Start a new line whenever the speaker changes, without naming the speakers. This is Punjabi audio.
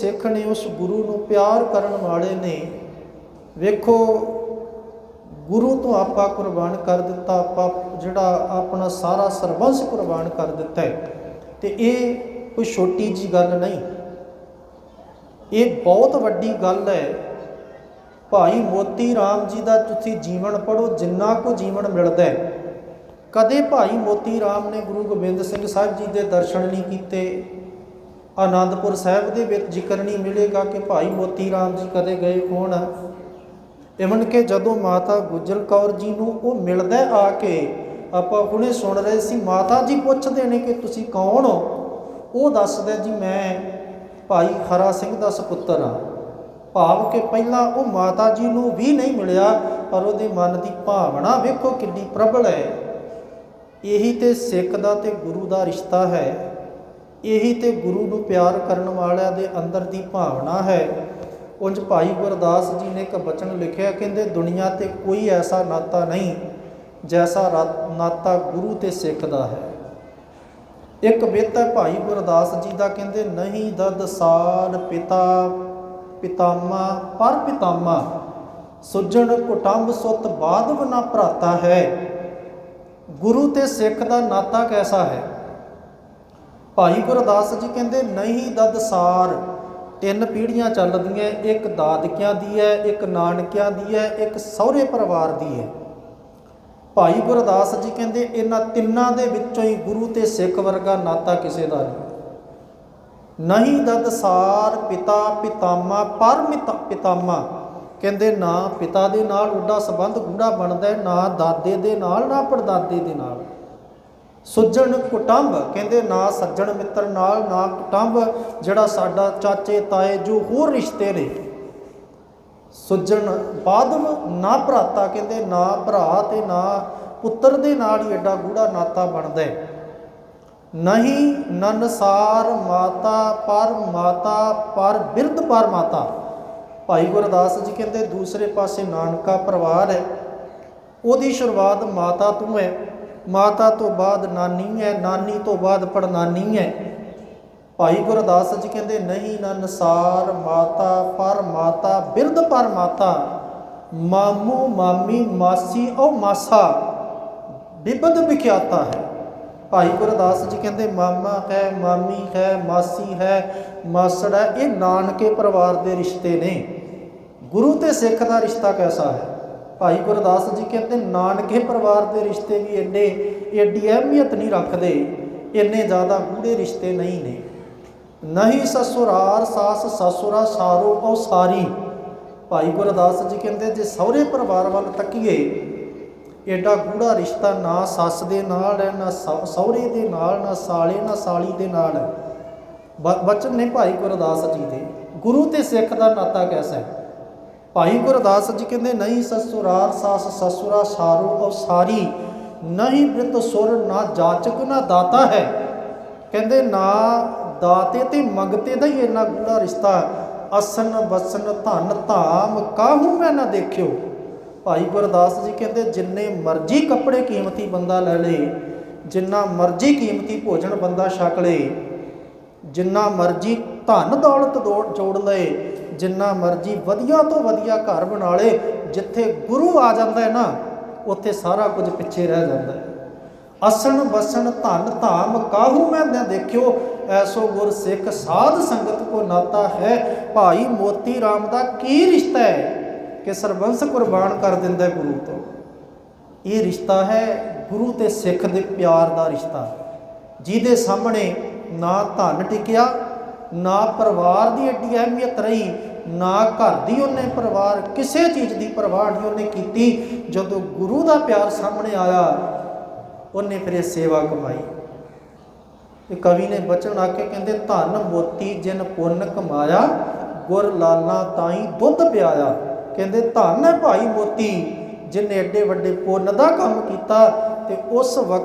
ਸਿੱਖ ਨੇ ਉਸ ਗੁਰੂ ਨੂੰ ਪਿਆਰ ਕਰਨ ਵਾਲੇ ਨੇ ਵੇਖੋ, ਗੁਰੂ ਤੋਂ ਆਪਾਂ ਕੁਰਬਾਨ ਕਰ ਦਿੱਤਾ, ਆਪਾਂ ਜਿਹੜਾ ਆਪਣਾ ਸਾਰਾ ਸਰਬੰਸ ਕੁਰਬਾਨ ਕਰ ਦਿੱਤਾ ਹੈ। ਤੇ ਇਹ ਕੋਈ ਛੋਟੀ ਜੀ ਗੱਲ ਨਹੀਂ। ਇਹ ਬਹੁਤ ਵੱਡੀ ਗੱਲ ਹੈ। ਭਾਈ ਮੋਤੀ ਰਾਮ ਜੀ ਦਾ ਤੁਸੀਂ ਜੀਵਨ ਪੜੋ ਜਿੰਨਾ ਕੋ ਜੀਵਨ ਮਿਲਦਾ ਹੈ। ਕਦੇ ਭਾਈ ਮੋਤੀ ਰਾਮ ਨੇ ਗੁਰੂ ਗੋਬਿੰਦ ਸਿੰਘ ਸਾਹਿਬ ਜੀ ਦੇ ਦਰਸ਼ਨ ਨਹੀਂ ਕੀਤੇ। ਆਨੰਦਪੁਰ ਸਾਹਿਬ ਦੇ ਵਿੱਚ ਜ਼ਿਕਰ ਨਹੀਂ ਮਿਲੇਗਾ ਕਿ ਭਾਈ ਮੋਤੀ ਰਾਮ ਜੀ ਕਦੇ ਗਏ ਹੋਣ ਇਵਨ ਕਿ ਜਦੋਂ ਮਾਤਾ ਗੁਜਰ ਕੌਰ ਜੀ ਨੂੰ ਉਹ ਮਿਲਦਾ ਆ ਕੇ, ਆਪਾਂ ਹੁਣੇ ਸੁਣ ਰਹੇ ਸੀ, ਮਾਤਾ ਜੀ ਪੁੱਛਦੇ ਨੇ ਕਿ ਤੁਸੀਂ ਕੌਣ ਹੋ? ਉਹ ਦੱਸਦਾ ਜੀ, ਮੈਂ ਭਾਈ ਹਰਾ ਸਿੰਘ ਦਾ ਸੁਪੁੱਤਰ ਆ ਭਾਵ ਕਿ ਪਹਿਲਾਂ ਉਹ ਮਾਤਾ ਜੀ ਨੂੰ ਵੀ ਨਹੀਂ ਮਿਲਿਆ, ਪਰ ਉਹਦੇ ਮਨ ਦੀ ਭਾਵਨਾ ਵੇਖੋ ਕਿੰਨੀ ਪ੍ਰਬਲ ਹੈ। ਇਹੀ ਤੇ ਸਿੱਖ ਦਾ ਤੇ ਗੁਰੂ ਦਾ ਰਿਸ਼ਤਾ ਹੈ। ਇਹੀ ਤੇ ਗੁਰੂ ਨੂੰ ਪਿਆਰ ਕਰਨ ਵਾਲਿਆਂ ਦੇ ਅੰਦਰ ਦੀ ਭਾਵਨਾ ਹੈ। ਉਂਝ ਭਾਈ ਗੁਰਦਾਸ ਜੀ ਨੇ ਇੱਕ ਬਚਨ ਲਿਖਿਆ, ਕਹਿੰਦੇ, ਦੁਨੀਆ ਤੇ ਕੋਈ ਐਸਾ ਨਾਤਾ ਨਹੀਂ, ਜੈਸਾ ਰਾ- ਨਾਤਾ ਗੁਰੂ ਤੇ ਸਿੱਖ ਦਾ ਹੈ। ਇੱਕ ਬਿੱਤ ਹੈ ਭਾਈ ਗੁਰਦਾਸ ਜੀ ਦਾ, ਕਹਿੰਦੇ, ਨਹੀਂ ਦਦ ਸਾਲ ਪਿਤਾ, ਪਿਤਾਮਾ, ਪਰ ਪਿਤਾਮਾ, ਸੁਜਣ ਕੁਟੰਬ ਸੁਤ ਬਾਦਵ ਨਾ ਭਰਾਤਾ ਹੈ। ਗੁਰੂ ਤੇ ਸਿੱਖ ਦਾ ਨਾਤਾ ਕੈਸਾ ਹੈ? ਭਾਈ ਗੁਰਦਾਸ ਜੀ ਕਹਿੰਦੇ, ਨਹੀਂ ਦਦ ਸਾਰ। ਤਿੰਨ ਪੀੜ੍ਹੀਆਂ ਚੱਲਦੀਆਂ ਇੱਕ ਦਾਦਕਿਆਂ ਦੀ ਹੈ ਇੱਕ ਨਾਨਕਿਆਂ ਦੀ ਹੈ ਇੱਕ ਸਹੁਰੇ ਪਰਿਵਾਰ ਦੀ ਹੈ ਭਾਈ ਗੁਰਦਾਸ ਜੀ ਕਹਿੰਦੇ, ਇਹਨਾਂ ਤਿੰਨਾਂ ਦੇ ਵਿੱਚੋਂ ਹੀ ਗੁਰੂ ਤੇ ਸਿੱਖ ਵਰਗਾ ਨਾਤਾ ਕਿਸੇ ਦਾ ਨਹੀਂ। ਨਹੀਂ ਦਦ ਸਾਰ, ਪਿਤਾ ਪਿਤਾਮਾ, ਪਰਮਿਤ ਪਿਤਾਮਾ। ਕਹਿੰਦੇ, ਨਾ ਪਿਤਾ ਦੇ ਨਾਲ ਉੱਡਾ ਸੰਬੰਧ ਗੂੜਾ ਬਣਦਾ ਨਾ ਦਾਦੇ ਦੇ ਨਾਲ, ਨਾ ਪੜਦਾਦੇ ਦੇ ਨਾਲ। ਸੁੱਜਣ ਕੁਟੰਬ, ਕਹਿੰਦੇ ਨਾ ਸੱਜਣ ਮਿੱਤਰ ਨਾਲ, ਨਾ ਕੁਟੰਬ, ਜਿਹੜਾ ਸਾਡਾ ਚਾਚੇ, ਤਾਏ, ਜੋ ਹੋਰ ਰਿਸ਼ਤੇ ਨੇ। ਸੁੱਜਣ ਬਾਦਵ ਨਾ ਭਰਾਤਾ, ਕਹਿੰਦੇ ਨਾ ਭਰਾ ਤੇ ਨਾ ਪੁੱਤਰ ਦੇ ਨਾਲ ਹੀ ਐਡਾ ਗੂੜਾ ਨਾਤਾ ਬਣਦਾ ਹੈ। ਨਹੀਂ ਨਨਸਾਰ ਮਾਤਾ, ਪਰ ਮਾਤਾ, ਪਰ ਬਿਰਧ, ਪਰ ਮਾਤਾ। ਭਾਈ ਗੁਰਦਾਸ ਜੀ ਕਹਿੰਦੇ, ਦੂਸਰੇ ਪਾਸੇ ਨਾਨਕਾ ਪਰਿਵਾਰ ਹੈ। ਉਹਦੀ ਸ਼ੁਰੂਆਤ ਮਾਤਾ ਤੋਂ ਹੈ। ਮਾਤਾ ਤੋਂ ਬਾਅਦ ਨਾਨੀ ਹੈ ਨਾਨੀ ਤੋਂ ਬਾਅਦ ਪੜਨਾਨੀ ਹੈ ਭਾਈ ਗੁਰਦਾਸ ਜੀ ਕਹਿੰਦੇ, ਨਹੀਂ ਨਨਸਾਰ ਮਾਤਾ, ਪਰ ਮਾਤਾ, ਬਿਰਧ ਪਰ ਮਾਤਾ। ਮਾਮੂ, ਮਾਮੀ, ਮਾਸੀ, ਉਹ ਮਾਸਾ। ਬਿਬਦ ਵਿਖਿਆਤਾ ਹੈ। ਭਾਈ ਗੁਰਦਾਸ ਜੀ ਕਹਿੰਦੇ, ਮਾਮਾ ਹੈ, ਮਾਮੀ ਹੈ, ਮਾਸੀ ਹੈ, ਮਾਸੜ ਹੈ। ਇਹ ਨਾਨਕੇ ਪਰਿਵਾਰ ਦੇ ਰਿਸ਼ਤੇ ਨੇ। ਗੁਰੂ ਤੇ ਸਿੱਖ ਦਾ ਰਿਸ਼ਤਾ ਕੈਸਾ ਹੈ? ਭਾਈ ਗੁਰਦਾਸ ਜੀ ਕਹਿੰਦੇ, ਨਾਨਕੇ ਪਰਿਵਾਰ ਦੇ ਰਿਸ਼ਤੇ ਵੀ ਇੰਨੇ ਐਡੀ ਅਹਿਮੀਅਤ ਨਹੀਂ ਰੱਖਦੇ, ਇੰਨੇ ਜ਼ਿਆਦਾ ਗੂੜੇ ਰਿਸ਼ਤੇ ਨਹੀਂ ਨੇ। ਨਹੀਂ ਸਸੁਰਾਰ ਸਾਸ ਸਸੁਰਾ, ਸਾਰੋ ਉਹ ਸਾਰੀ। ਭਾਈ ਗੁਰਦਾਸ ਜੀ ਕਹਿੰਦੇ, ਜੇ ਸਹੁਰੇ ਪਰਿਵਾਰ ਵੱਲ ਤੱਕੀਏ, ਏਡਾ ਗੂੜਾ ਰਿਸ਼ਤਾ ਨਾ ਸੱਸ ਦੇ ਨਾਲ ਹੈ, ਨਾ ਸਹੁ- ਸਹੁਰੇ ਦੇ ਨਾਲ, ਨਾ ਸਾਲੇ, ਨਾ ਸਾਲੀ ਦੇ ਨਾਲ। ਹੈ ਬਚਨ ਨੇ ਭਾਈ ਗੁਰਦਾਸ ਜੀ ਦੇ। ਗੁਰੂ ਤੇ ਸਿੱਖ ਦਾ ਨਾਤਾ ਕੈਸਾ ਹੈ? ਭਾਈ ਗੁਰਦਾਸ ਜੀ ਕਹਿੰਦੇ, ਨਹੀਂ ਸਸੁਰਾਰ ਸਾਸ ਸਸੁਰਾ ਸਾਰੂ ਉਹ ਸਾਰੀ, ਨਹੀਂ ਬ੍ਰਿਤ ਸੁਰ ਨਾ ਜਾਚਕ ਨਾ ਦਾਤਾ ਹੈ। ਕਹਿੰਦੇ, ਨਾ ਦਾਤੇ ਤੇ ਮੰਗਤੇ ਦਾ ਹੀ ਇੰਨਾ ਗੂੜਾ ਰਿਸ਼ਤਾ ਅਸਨ ਬਸਨ ਧਨ ਧਾਮ ਕਾਹੂ ਮੈਂ ਨਾ ਦੇਖਿਓ? ਭਾਈ ਗੁਰਦਾਸ ਜੀ ਕਹਿੰਦੇ, ਜਿੰਨੇ ਮਰਜ਼ੀ ਕੱਪੜੇ ਕੀਮਤੀ ਬੰਦਾ ਲੈ ਲੇ, ਜਿੰਨਾ ਮਰਜ਼ੀ ਕੀਮਤੀ ਭੋਜਨ ਬੰਦਾ ਛਕ ਲੇ, ਜਿੰਨਾ ਮਰਜ਼ੀ ਧਨ ਦੌਲਤ ਦੌੜ- ਜੋੜ ਲਏ ਜਿੰਨਾ ਮਰਜ਼ੀ ਵਧੀਆ ਤੋਂ ਵਧੀਆ ਘਰ ਬਣਾ ਲੇ, ਜਿੱਥੇ ਗੁਰੂ ਆ ਜਾਂਦਾ ਹੈ ਨਾ, ਉੱਥੇ ਸਾਰਾ ਕੁਝ ਪਿੱਛੇ ਰਹਿ ਜਾਂਦਾ ਹੈ। ਅਸਣ ਵਸਣ ਧਨ ਧਾਮ ਕਾਹੂ ਮੈਂ ਨਾ ਦੇਖਿਓ, ਐਸੋ ਗੁਰ ਸਿੱਖ ਸਾਧ ਸੰਗਤ ਕੋ ਨਾਤਾ ਹੈ। ਭਾਈ ਮੋਤੀ RAM ਦਾ ਕੀ ਰਿਸ਼ਤਾ ਹੈ ਕਿ ਸਰਬੰਸ ਕੁਰਬਾਨ ਕਰ ਦਿੰਦਾ ਹੈ ਗੁਰੂ ਤੋਂ? ਇਹ ਰਿਸ਼ਤਾ ਹੈ ਗੁਰੂ ਤੇ ਸਿੱਖ ਦੇ ਪਿਆਰ ਦਾ ਰਿਸ਼ਤਾ। ਜਿਹਦੇ ਸਾਹਮਣੇ ਨਾ ਧਨ ਟਿਕਿਆ, ਨਾ ਪਰਿਵਾਰ ਦੀ ਏਡੀ ਅਹਿਮੀਅਤ ਰਹੀ ਨਾ ਘਰ ਦੀ ਉਹਨੇ ਪਰਿਵਾਰ, ਕਿਸੇ ਚੀਜ਼ ਦੀ ਪਰਵਾਹ ਨਹੀਂ ਉਹਨੇ ਕੀਤੀ। ਜਦੋਂ ਗੁਰੂ ਦਾ ਪਿਆਰ ਸਾਹਮਣੇ ਆਇਆ, ਉਹਨੇ ਫਿਰ ਇਹ ਸੇਵਾ ਕਮਾਈ। ਤੇ ਕਵੀ ਨੇ ਬਚਨ ਆ ਕੇ ਕਹਿੰਦੇ, ਧਨ ਮੋਤੀ ਜਿਨ ਪੁੰਨ ਕਮਾਇਆ, ਗੁਰ ਲਾਲਾ ਤਾਈ ਦੁੱਧ ਪਿਆਇਆ। ਕਹਿੰਦੇ, ਧਨ ਹੈ ਭਾਈ ਮੋਤੀ, ਜਿਨੇ ਐਡੇ ਵੱਡੇ ਪੁੰਨ ਦਾ ਕੰਮ ਕੀਤਾ ਤੇ ਉਸ ਵਕਤ